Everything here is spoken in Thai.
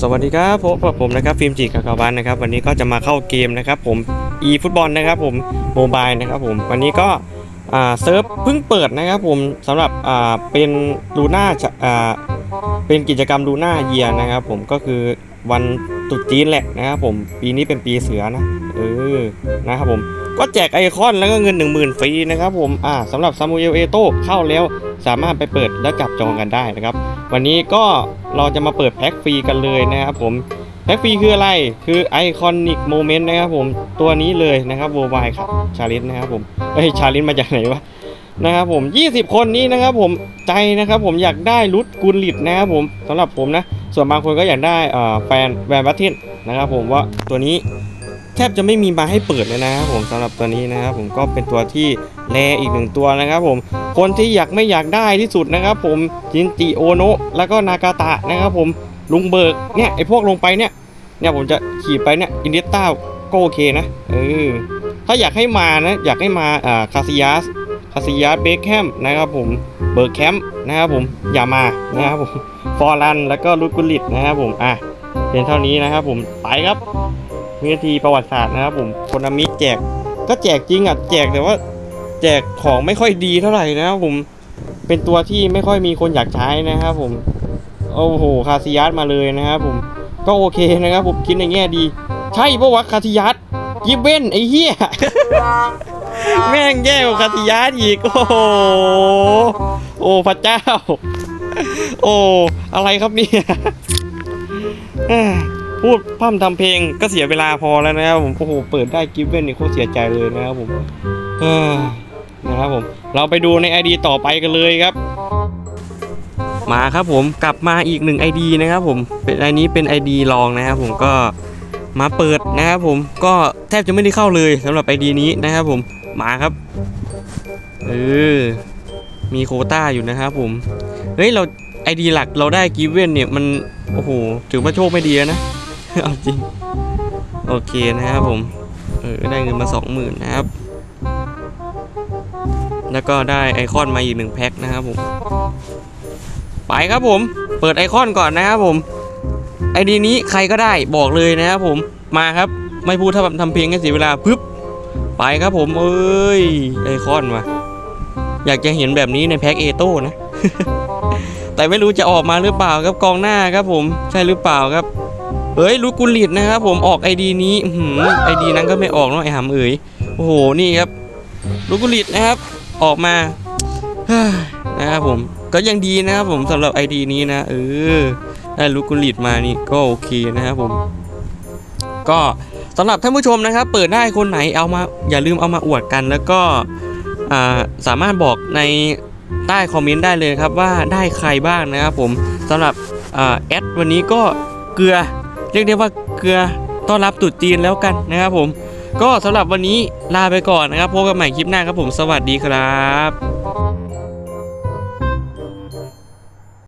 สวัสดีครับพบกับผมนะครับฟิล์มจีกากาวันนะครับ วันนี้ก็จะมาเข้าเกมนะครับ ผม e ฟุตบอลนะครับผมโมบายนะครับผมวันนี้ก็เซิร์ฟเพิ่งเปิดนะครับผมสำหรับเป็นลูน่าเป็นกิจกรรมลูน่าเยียนะครับ ผมก็คือวันตรุษจีนแหละนะครับผมปีนี้เป็นปีเสือนะเออนะครับผมก็แจกไอคอนแล้วก็เงิน 1 0,000ฟรีนะครับผมอ่าสำหรับซามูเอลเอโตเข้าแล้วสามารถไปเปิดและจับจองกันได้นะครับ วันนี้ก็เราจะมาเปิดแพ็คฟรีกันเลยนะครับผมแพ็คฟรีคืออะไรคือไอคอนิกโมเมนต์นะครับผมตัวนี้เลยนะครับโวบายครับชาลินนะครับผมเอ้ยชาลินมาจากไหนวะนะครับผม 20 คนนี้นะครับผมใจนะครับผมอยากได้รุดกุลลิตนะครับผมสำหรับผมนะ ส่วนบางคนก็อยากได้แฟนแวนบัตเทนนะครับผมว่าตัวนี้ แทบจะไม่มีมาให้เปิดเลยนะครับผมสำหรับตัวนี้นะครับผมก็เป็นตัวที่แรอีกหนึ่งตัวนะครับผมคนที่อยากไม่อยากได้ที่สุดนะครับผมจินจิโอโนะแล้วก็นากาตะนะครับผมลุงเบิกเนี่ยไอพวกลงไปเนี่ยเนี่ยผมจะขี่ไปเนี่ยอินเดียต้าก็โอเคนะเออถ้าอยากให้มานะอยากให้มาอ่าคาซิยัสคาซิยัสเบคแฮมนะครับผมเบิร์กแคมป์นะครับผมอย่ามานะครับผมฟอร์รันแล้วก็ลูกุลิตนะครับผมอะเป็นเท่านี้นะครับผมไปครับ วินาทีประวัติศาสตร์นะครับผมโคนามิแจก ก็แจกจริงอะแจกแต่ว่า แจกของไม่ค่อยดีเท่าไหร่นะครับผมเป็นตัวที่ไม่ค่อยมีคนอยากใช้นะครับผมโอ้โหคาซิยัสมาเลยนะครับผมก็โอเคนะครับผมคิดในแง่ดี ใช่ปะวะคาซิยัสยิบเว้นไอ้เหี้ยแม่งแย่กว่าคาซิยัสอีก โอ้โหโอ้พระเจ้า โอ้ อะไรครับเนี่ย พูดพร่ำทำเพลงก็เสียเวลาพอแล้วนะครับผมโอ้โหเปิดได้กิฟเว่นนี่โคตรเสียใจเลยนะครับผมเอ้ยนะครับผม เราไปดูใน ID ต่อไปกันเลยครับ มาครับผมกลับมาอีกหนึ่ง ID นะครับผมเป็นไอนี้เป็น ID ลองนะครับผมก็มาเปิดนะครับผมก็แทบจะไม่ได้เข้าเลยสำหรับ ID นี้นะครับผมมาครับเออมีโคต้าอยู่นะครับผมเฮ้ยเรา ID หลักเราได้กิฟเว่นเนี่ยมันโอ้โหถือว่าโชคไม่ดีนะ เอาจริง โอเคนะครับผม เออ ได้เงินมาสองหมื่นนะครับ แล้วก็ได้ไอคอนมาอีกหนึ่งแพ็คนะครับผม ไปครับผม เปิดไอคอนก่อนนะครับผม ไอดีนี้ใครก็ได้บอกเลยนะครับผม มาครับ ไม่พูดถ้าทำเพลงให้เสียเวลาปึ๊บ ไปครับผม เอ้ย ไอคอนมา อยากจะเห็นแบบนี้ในแพ็คเอโต้นะ แต่ไม่รู้จะออกมาหรือเปล่าครับกองหน้าครับผม ใช่หรือเปล่าครับ เฮ้ยลูกกุลิตนะครับผมออกไอดีนี้ไอดีนั้นก็ไม่ออกเนาะไอหำเอ๋ยโอ้โหนี่ครับลูกกุลิตนะครับออกมานะครับผมก็ยังดีนะครับผมสำหรับ ID นี้นะเออได้ลูกกุลิตมานี่ก็โอเคนะครับผม ก็สำหรับท่านผู้ชมนะครับ เปิดได้คนไหนเอามาอย่าลืมเอามาอวดกัน แล้วก็สามารถบอกในใต้คอมเมนต์ได้เลยครับว่าได้ใครบ้างนะครับผมสำหรับอแอดวันนี้ก็เกลือ เรียกได้ว่าเกลือต้อนรับตรุษจีนแล้วกันนะครับผม ก็สำหรับวันนี้ลาไปก่อนนะครับพบกันใหม่คลิปหน้าครับผมสวัสดีครับ